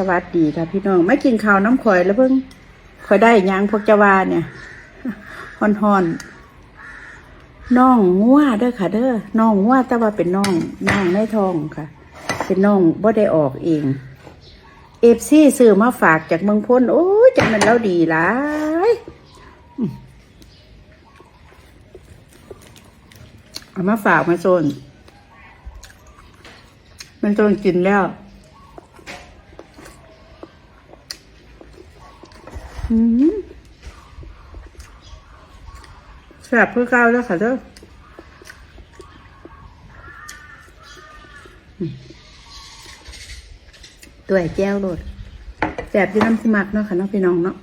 สวัสดีค่ะพี่น้องไม่กินข้าวน้ำข่อยแล้วเพิ่งข่อยได้ยังพวกจาวาเนี่ยฮอนฮอนน้องงัวเด้อค่ะ เด้อน้องงัวแต่ว่าเป็นน้องน้องในทองค่ะ เป็นน้องบ่ได้ออกเองเอฟซีซื้อมาฝากจากเมืองพ้นโอ้ยจังมันแล้วดีหลายมเอามาฝากมาโซนมันโซนกินแล้ว อืม แซ่บเพื่อเก้าแล้วค่ะเด้ออืมตัวไอ้แก้วโลดแซ่บที่น้ำสมักเนาะค่ะเน้องพี่น้องเนาะ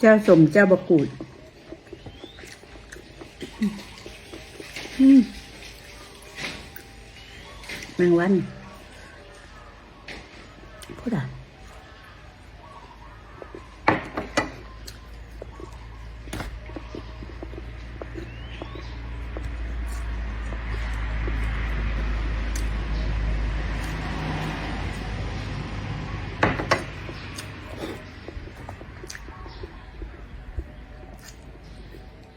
เจ้าสมเจ้าบะกูด อืม แมงวันพูดอะ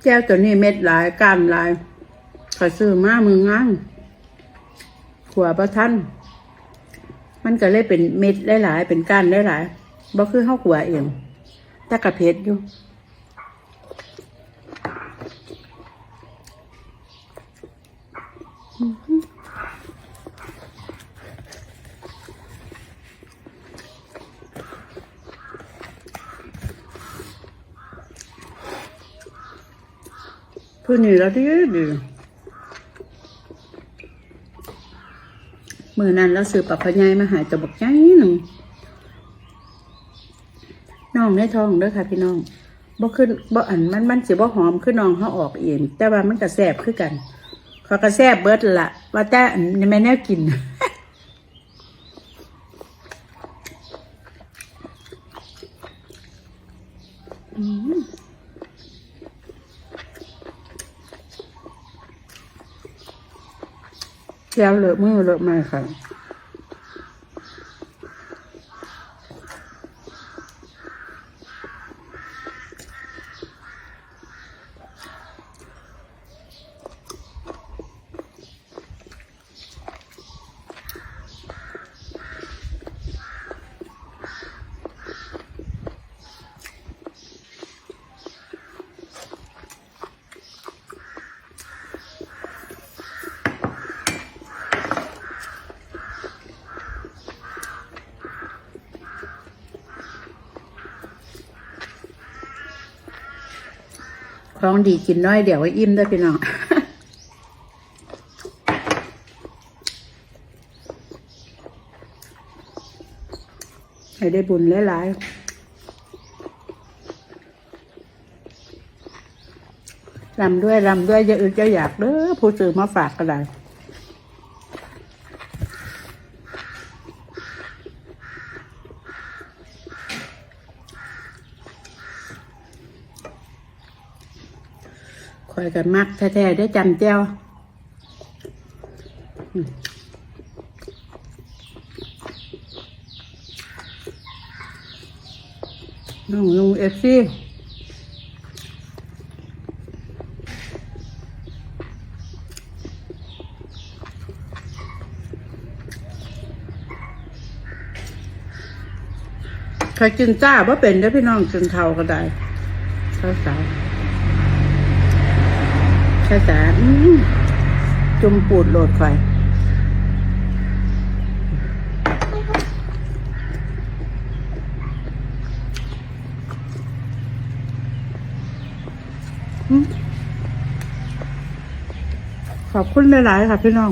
แก้วตัวนี้เม็ดหลายก้านหลายขอยซื้อมามืองาน ขัวประทันมันก็เลยเป็นเม็ดหลายๆเป็นก้านหลายๆบ่คือเฮาขัวเองแต่กระเพชรอยู่ผู้นี้เราดีดี มือนั้นเราซื้อปับพญายมาหายตัวบักใจหนึ่งน้องในท้องเด้อค่ะพี่น้องบ่ขึ้นบ่อันมันมันสิบ่หอมคือน้องเขาออกเองแต่ว่ามันก็แซ่บคือกัน เขาก็แซ่บเบิดละว่าแต่อันแม่แนวกิน แล้วเลอะมือเลอะมาค่ะ ของดีกินน้อยเดี๋ยวไว้อิ่มได้อพี่น้องให้ได้บุญหลายๆรำด้วยรำด้วยจะอึดจะอยากเด้อผู้ซื้อมาฝากก็ได้ คอยกันมักแท้ๆได้จำเจ้าน้องลุงเอฟซีใครกินจ้าว่าเป็นได้พี่น้องกินเทาก็ได้สาวสาวๆ ช้าจามจุ่มปูดโหลดไฟอืมขอบคุณหลาย ๆ ค่ะพี่น้อง